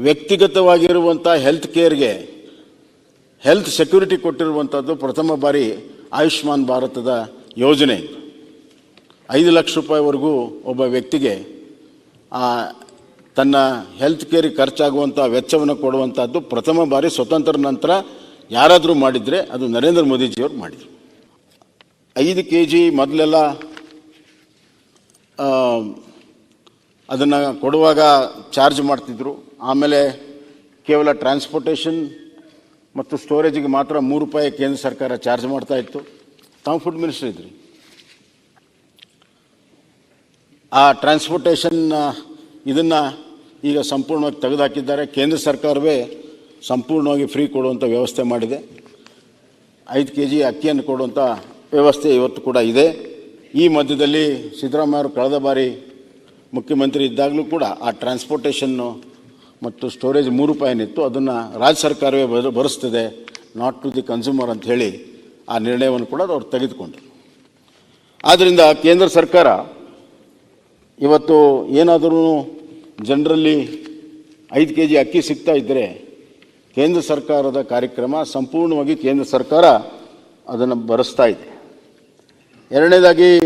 ವ್ಯಕ್ತಿಗತವಾಗಿರುವಂಥ health ಕೇರ್ಗೆ health security ಕೊಟ್ಟಿರುವಂಥದ್ದು ಪ್ರಥಮ ಬಾರಿ ಆಯುಷ್ಮಾನ್ ಭಾರತದ ಯೋಜನೆ. ಐದು ಲಕ್ಷ ರೂಪಾಯಿವರೆಗೂ ಒಬ್ಬ ವ್ಯಕ್ತಿಗೆ ತನ್ನ ಹೆಲ್ತ್ ಕೇರಿಗೆ ಖರ್ಚಾಗುವಂಥ ವೆಚ್ಚವನ್ನು ಕೊಡುವಂಥದ್ದು ಪ್ರಥಮ ಬಾರಿ ಸ್ವತಂತ್ರ ನಂತರ ಯಾರಾದರೂ ಮಾಡಿದರೆ ಅದು ನರೇಂದ್ರ ಮೋದಿಜಿಯವರು ಮಾಡಿದರು. ಐದು ಕೆ ಜಿ ಮೊದಲೆಲ್ಲ ಅದನ್ನು ಕೊಡುವಾಗ ಚಾರ್ಜ್ ಮಾಡ್ತಿದ್ರು. ಆಮೇಲೆ ಕೇವಲ ಟ್ರಾನ್ಸ್ಪೋರ್ಟೇಷನ್ ಮತ್ತು ಸ್ಟೋರೇಜಿಗೆ ಮಾತ್ರ ಮೂರು ರೂಪಾಯಿ ಕೇಂದ್ರ ಸರ್ಕಾರ ಚಾರ್ಜ್ ಮಾಡ್ತಾ ಇತ್ತು. ತಾವು ಫುಡ್ ಮಿನಿಸ್ಟರ್ ಇದ್ರಿ. ಆ ಟ್ರಾನ್ಸ್ಪೋರ್ಟೇಷನ್ ಇದನ್ನು ಈಗ ಸಂಪೂರ್ಣವಾಗಿ ತೆಗೆದುಹಾಕಿದ್ದಾರೆ. ಕೇಂದ್ರ ಸರ್ಕಾರವೇ ಸಂಪೂರ್ಣವಾಗಿ ಫ್ರೀ ಕೊಡುವಂಥ ವ್ಯವಸ್ಥೆ ಮಾಡಿದೆ. ಐದು ಕೆ ಜಿ ಅಕ್ಕಿಯನ್ನು ಕೊಡುವಂಥ ವ್ಯವಸ್ಥೆ ಇವತ್ತು ಕೂಡ ಇದೆ. ಈ ಮಧ್ಯದಲ್ಲಿ ಸಿದ್ದರಾಮಯ್ಯ ಅವರು ಕಳೆದ ಬಾರಿ ಮುಖ್ಯಮಂತ್ರಿ ಇದ್ದಾಗಲೂ ಕೂಡ ಆ ಟ್ರಾನ್ಸ್ಪೋರ್ಟೇಷನ್ನು ಮತ್ತು ಸ್ಟೋರೇಜ್ ಮೂರು ರೂಪಾಯಿ ಏನಿತ್ತು ಅದನ್ನು ರಾಜ್ಯ ಸರ್ಕಾರವೇ ಬರ ಭರಿಸ್ತದೆ ನಾಟ್ ಟು ದಿ ಕನ್ಸ್ಯೂಮರ್ ಅಂತ ಹೇಳಿ ಆ ನಿರ್ಣಯವನ್ನು ಕೂಡ ಅವ್ರು ತೆಗೆದುಕೊಂಡ್ರು. ಆದ್ದರಿಂದ ಕೇಂದ್ರ ಸರ್ಕಾರ ಇವತ್ತು ಏನಾದರೂ ಜನರಲ್ಲಿ ಐದು ಕೆ ಜಿ ಅಕ್ಕಿ ಸಿಗ್ತಾ ಇದ್ದರೆ ಕೇಂದ್ರ ಸರ್ಕಾರದ ಕಾರ್ಯಕ್ರಮ ಸಂಪೂರ್ಣವಾಗಿ ಕೇಂದ್ರ ಸರ್ಕಾರ ಅದನ್ನು ಭರಿಸ್ತಾ ಇದೆ. ಎರಡನೇದಾಗಿ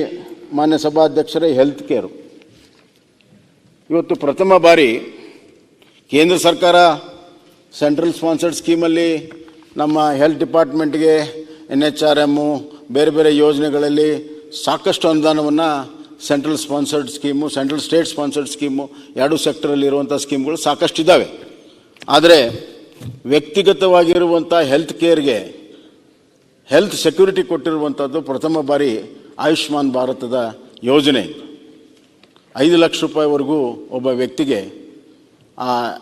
ಮಾನ್ಯ ಸಭಾಧ್ಯಕ್ಷರೇ ಹೆಲ್ತ್ ಕೇರು ಇವತ್ತು ಪ್ರಥಮ ಬಾರಿ ಕೇಂದ್ರ ಸರ್ಕಾರ ಸೆಂಟ್ರಲ್ ಸ್ಪಾನ್ಸರ್ಡ್ ಸ್ಕೀಮಲ್ಲಿ ನಮ್ಮ ಹೆಲ್ತ್ ಡಿಪಾರ್ಟ್ಮೆಂಟ್ಗೆ ಎನ್ ಎಚ್ ಆರ್ ಎಮ್ಮು ಬೇರೆ ಬೇರೆ ಯೋಜನೆಗಳಲ್ಲಿ ಸಾಕಷ್ಟು ಅನುದಾನವನ್ನು central sponsored scheme, central state sponsored scheme, ಎರಡು ಸೆಕ್ಟರಲ್ಲಿ ಇರುವಂಥ ಸ್ಕೀಮ್ಗಳು ಸಾಕಷ್ಟು ಇದ್ದಾವೆ ಆದರೆ ವ್ಯಕ್ತಿಗತವಾಗಿರುವಂಥ ಹೆಲ್ತ್ ಕೇರ್ಗೆ ಹೆಲ್ತ್ ಸೆಕ್ಯೂರಿಟಿ ಕೊಟ್ಟಿರುವಂಥದ್ದು ಪ್ರಥಮ ಬಾರಿ ಆಯುಷ್ಮಾನ್ ಭಾರತದ ಯೋಜನೆ. ಐದು ಲಕ್ಷ ರೂಪಾಯಿವರೆಗೂ ಒಬ್ಬ ವ್ಯಕ್ತಿಗೆ ಆ,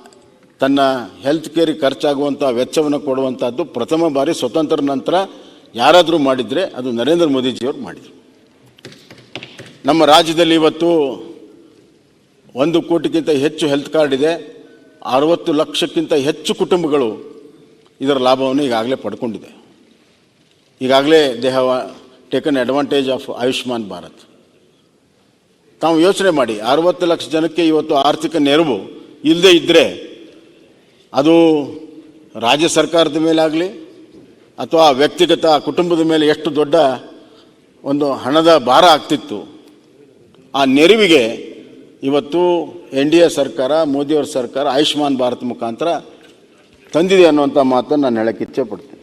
ತನ್ನ ಹೆಲ್ತ್ ಕೇರಿಗೆ ಖರ್ಚಾಗುವಂಥ ವೆಚ್ಚವನ್ನು ಕೊಡುವಂಥದ್ದು ಪ್ರಥಮ ಬಾರಿ ಸ್ವತಂತ್ರ ನಂತರ ಯಾರಾದರೂ ಮಾಡಿದರೆ ಅದು ನರೇಂದ್ರ ಮೋದಿಜಿಯವರು ಮಾಡಿದರು. ನಮ್ಮ ರಾಜ್ಯದಲ್ಲಿ ಇವತ್ತು ಒಂದು ಕೋಟಿಗಿಂತ ಹೆಚ್ಚು ಹೆಲ್ತ್ ಕಾರ್ಡ್ ಇದೆ. ಅರವತ್ತು ಲಕ್ಷಕ್ಕಿಂತ ಹೆಚ್ಚು ಕುಟುಂಬಗಳು ಇದರ ಲಾಭವನ್ನು ಈಗಾಗಲೇ ಪಡ್ಕೊಂಡಿದೆ. ಈಗಾಗಲೇ they have taken advantage of Ayushman Bharat ತಾವು ಯೋಚನೆ ಮಾಡಿ. ಅರವತ್ತು ಲಕ್ಷ ಜನಕ್ಕೆ ಇವತ್ತು ಆರ್ಥಿಕ ನೆರವು ಇಲ್ಲದೆ ಇದ್ದರೆ ಅದು ರಾಜ್ಯ ಸರ್ಕಾರದ ಮೇಲಾಗಲಿ ಅಥವಾ ವ್ಯಕ್ತಿಗತ ಕುಟುಂಬದ ಮೇಲೆ ಎಷ್ಟು ದೊಡ್ಡ ಒಂದು ಹಣದ ಭಾರ ಆಗ್ತಿತ್ತು, ಆ ನೆರವಿಗೆ ಇವತ್ತು ಎನ್ ಡಿ ಎ ಸರ್ಕಾರ, ಮೋದಿಯವರ ಸರ್ಕಾರ ಆಯುಷ್ಮಾನ್ ಭಾರತ್ ಮುಖಾಂತರ ತಂದಿದೆ ಅನ್ನುವಂಥ ಮಾತನ್ನು ನಾನು ಹೇಳಕ್ಕೆ ಇಚ್ಛೆ ಪಡ್ತೀನಿ.